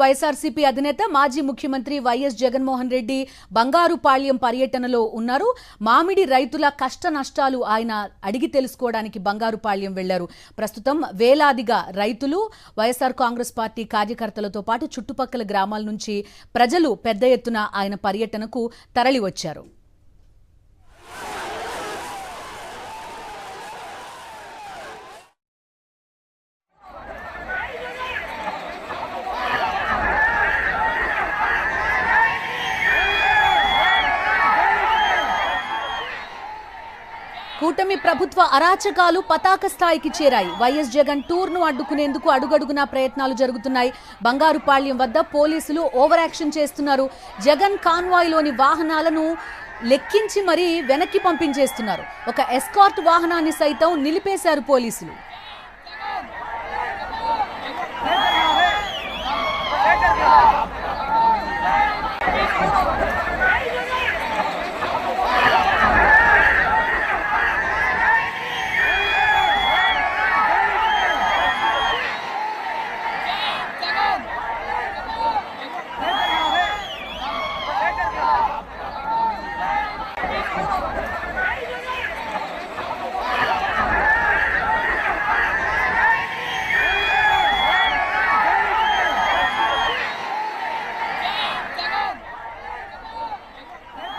వైఎస్ఆర్సీపీ అధినేత మాజీ ముఖ్యమంత్రి వైఎస్ జగన్మోహన్ రెడ్డి బంగారుపాళ్యం పర్యటనలో ఉన్నారు. మామిడి రైతుల కష్ట నష్టాలు ఆయన అడిగి తెలుసుకోవడానికి బంగారుపాళ్యం వెళ్ళారు. ప్రస్తుతం వేలాదిగా రైతులు వైఎస్ఆర్ కాంగ్రెస్ పార్టీ కార్యకర్తలతో పాటు చుట్టుపక్కల గ్రామాల నుంచి ప్రజలు పెద్ద ఎత్తున ఆయన పర్యటనకు తరలివచ్చారు. కూటమి ప్రభుత్వ అరాచకాలు పతాక స్థాయికి చేరాయి. వైఎస్ జగన్ టూర్ను అడ్డుకునేందుకు అడుగడుగునా ప్రయత్నాలు జరుగుతున్నాయి. బంగారుపాళ్యం వద్ద పోలీసులు ఓవర్ యాక్షన్ చేస్తున్నారు. జగన్ కాన్వాయ్లోని వాహనాలను లెక్కించి మరీ వెనక్కి పంపించేస్తున్నారు. ఒక ఎస్కార్ట్ వాహనాన్ని సైతం నిలిపేశారు పోలీసులు.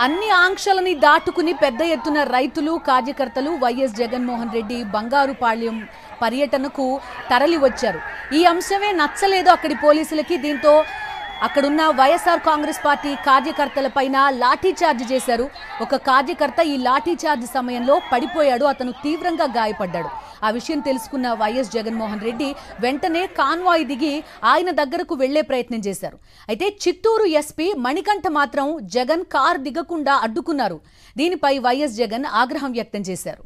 అన్ని ఆంక్షలని దాటుకుని పెద్ద ఎత్తున రైతులు కార్యకర్తలు వైఎస్ జగన్మోహన్ రెడ్డి బంగారుపాళ్యం పర్యటనకు తరలి వచ్చారు. ఈ అంశమే నచ్చలేదు అక్కడి పోలీసులకి. దీంతో అక్కడున్న వైఎస్ఆర్ కాంగ్రెస్ పార్టీ కార్యకర్తల పైన చేశారు. ఒక కార్యకర్త ఈ లాఠీఛార్జ్ సమయంలో పడిపోయాడు. అతను తీవ్రంగా గాయపడ్డాడు. ఆ విషయం తెలుసుకున్న వైఎస్ జగన్మోహన్ రెడ్డి వెంటనే కాన్వాయ్ దిగి ఆయన దగ్గరకు వెళ్ళే ప్రయత్నం చేశారు. అయితే చిత్తూరు ఎస్పీ మణికంఠ మాత్రం జగన్ కార్ దిగకుండా అడ్డుకున్నారు. దీనిపై వైఎస్ జగన్ ఆగ్రహం వ్యక్తం చేశారు.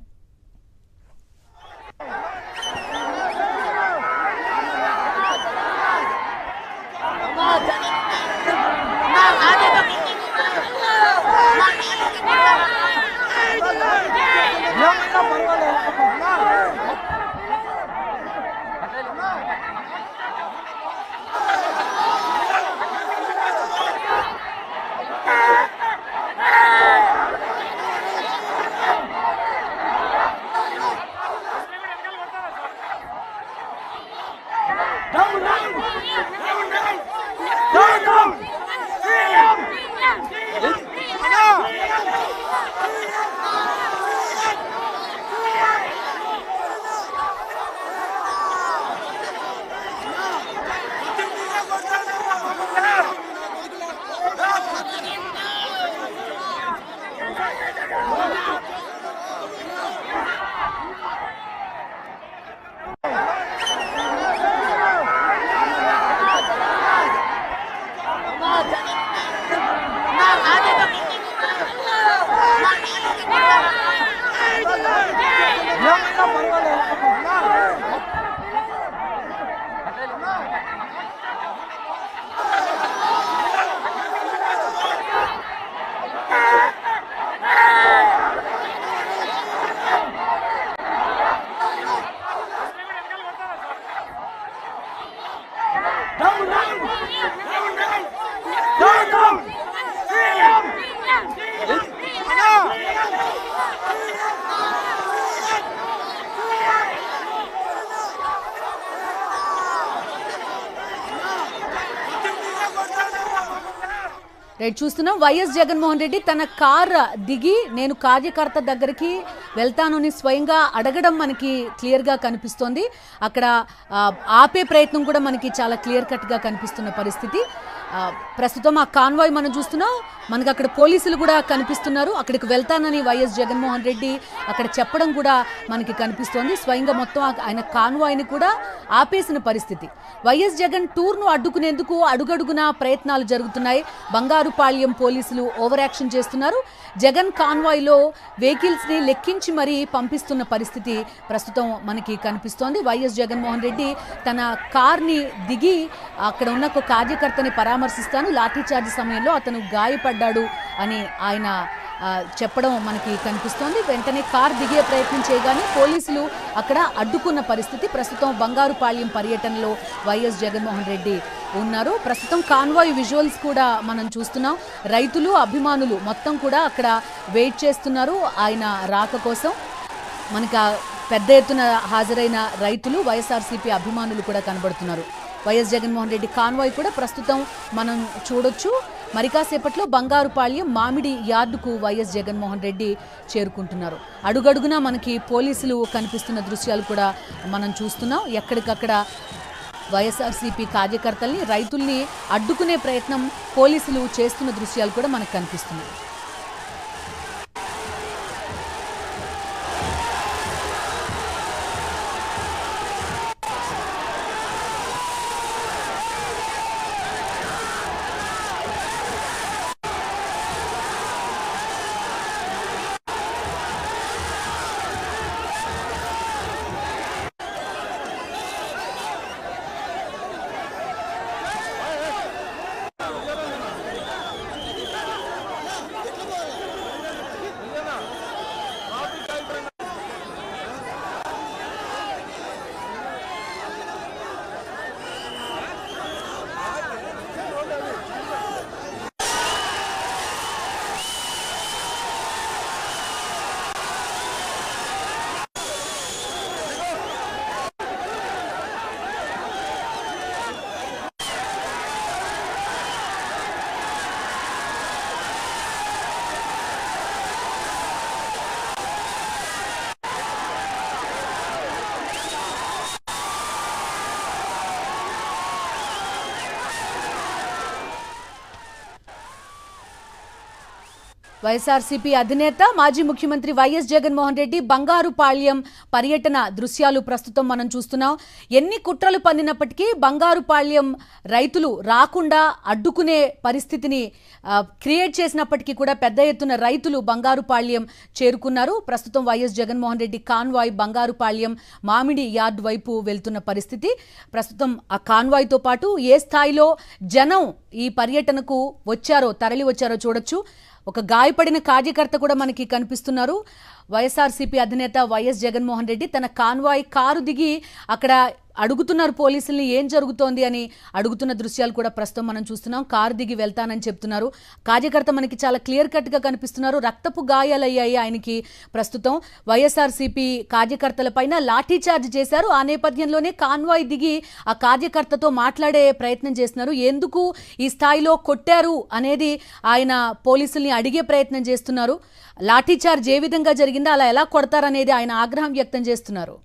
ಪರವಾಗಿಲ್ಲ రైట్ చూస్తున్నాం వైఎస్ జగన్మోహన్ రెడ్డి తన కార్ దిగి నేను కార్యకర్త దగ్గరికి వెళ్తానని స్వయంగా అడగడం మనకి క్లియర్గా కనిపిస్తోంది. అక్కడ ఆపే ప్రయత్నం కూడా మనకి చాలా క్లియర్ కట్గా కనిపిస్తున్న పరిస్థితి. ప్రస్తుతం ఆ కాన్వాయ్ మనం చూస్తున్నాం మనకు అక్కడ పోలీసులు కూడా కనిపిస్తున్నారు. అక్కడికి వెళ్తానని వైఎస్ జగన్మోహన్ రెడ్డి అక్కడ చెప్పడం కూడా మనకి కనిపిస్తోంది. స్వయంగా మొత్తం ఆయన కాన్వాయ్ని కూడా ఆపేసిన పరిస్థితి. వైఎస్ జగన్ టూర్ను అడ్డుకునేందుకు అడుగడుగునా ప్రయత్నాలు జరుగుతున్నాయి. బంగారుపాళ్యం పోలీసులు ఓవర్ యాక్షన్ చేస్తున్నారు. జగన్ కాన్వాయ్లో వెహికల్స్ని లెక్కించి మరీ పంపిస్తున్న పరిస్థితి ప్రస్తుతం మనకి కనిపిస్తోంది. వైఎస్ జగన్మోహన్ రెడ్డి తన కార్ని దిగి అక్కడ ఉన్న ఒక కార్యకర్తని పరామర్శిస్తాను. లాఠీచార్జ్ సమయంలో అతను గాయపడ్డాడు అని ఆయన చెప్పడం మనకి కనిపిస్తోంది. వెంటనే కార్ దిగే ప్రయత్నం చేయగానే పోలీసులు అక్కడ అడ్డుకున్న పరిస్థితి. ప్రస్తుతం బంగారుపాళ్యం పర్యటనలో వైఎస్ జగన్మోహన్ రెడ్డి ఉన్నారు. ప్రస్తుతం కాన్వాయ్ విజువల్స్ కూడా మనం చూస్తున్నాం. రైతులు అభిమానులు మొత్తం కూడా అక్కడ వెయిట్ చేస్తున్నారు. ఆయన రాక కోసం మనకి పెద్ద ఎత్తున హాజరైన రైతులు వైఎస్ఆర్సీపీ అభిమానులు కూడా కనబడుతున్నారు. వైఎస్ జగన్మోహన్ రెడ్డి కాన్వాయ్ కూడా ప్రస్తుతం మనం చూడొచ్చు. మరి కాసేపట్లో బంగారుపాళ్యం మామిడి యార్డుకు వైఎస్ జగన్మోహన్ రెడ్డి చేరుకుంటున్నారు. అడుగడుగునా మనకి పోలీసులు కనిపిస్తున్న దృశ్యాలు కూడా మనం చూస్తున్నాం. ఎక్కడికక్కడ వైఎస్ఆర్సీపీ కార్యకర్తల్ని రైతుల్ని అడ్డుకునే ప్రయత్నం పోలీసులు చేస్తున్న దృశ్యాలు కూడా మనకు కనిపిస్తున్నాయి. వైఎస్ఆర్సీపీ అధినేత మాజీ ముఖ్యమంత్రి వైఎస్ జగన్మోహన్ రెడ్డి బంగారుపాళ్యం పర్యటన దృశ్యాలు ప్రస్తుతం మనం చూస్తున్నాం. ఎన్ని కుట్రలు పన్నినప్పటికీ బంగారుపాళ్యం రైతులు రాకుండా అడ్డుకునే పరిస్థితిని క్రియేట్ చేసినప్పటికీ కూడా పెద్ద ఎత్తున రైతులు బంగారుపాళ్యం చేరుకున్నారు. ప్రస్తుతం వైఎస్ జగన్మోహన్ రెడ్డి కాన్వాయ్ బంగారుపాళ్యం మామిడి యార్డ్ వైపు వెళ్తున్న పరిస్థితి. ప్రస్తుతం ఆ కాన్వాయ్తో పాటు ఏ స్థాయిలో జనం ఈ పర్యటనకు వచ్చారో తరలి వచ్చారో చూడొచ్చు. ఒక గాయపడిన కార్యకర్త కూడా మనకి కనిపిస్తున్నారు. వైఎస్ఆర్సీపీ అధినేత వైఎస్ జగన్మోహన్ రెడ్డి తన కాన్వాయ్ కారు దిగి అక్కడ అడుగుతున్నారు పోలీసుల్ని ఏం జరుగుతోంది అని అడుగుతున్న దృశ్యాలు కూడా ప్రస్తుతం మనం చూస్తున్నాం. కారు దిగి వెళ్తానని చెప్తున్నారు. కార్యకర్త మనకి చాలా క్లియర్ కట్గా కనిపిస్తున్నారు. రక్తపు గాయాలయ్యాయి ఆయనకి ప్రస్తుతం. వైఎస్ఆర్సీపీ కార్యకర్తల పైన చేశారు. ఆ నేపథ్యంలోనే కాన్వాయ్ దిగి ఆ కార్యకర్తతో మాట్లాడే ప్రయత్నం చేస్తున్నారు. ఎందుకు ఈ స్థాయిలో కొట్టారు అనేది ఆయన పోలీసుల్ని అడిగే ప్రయత్నం చేస్తున్నారు. లాఠీచార్జ్ ఏ విధంగా జరిగిందో అలా ఎలా కొడతారనేది ఆయన ఆగ్రహం వ్యక్తం చేస్తున్నారు.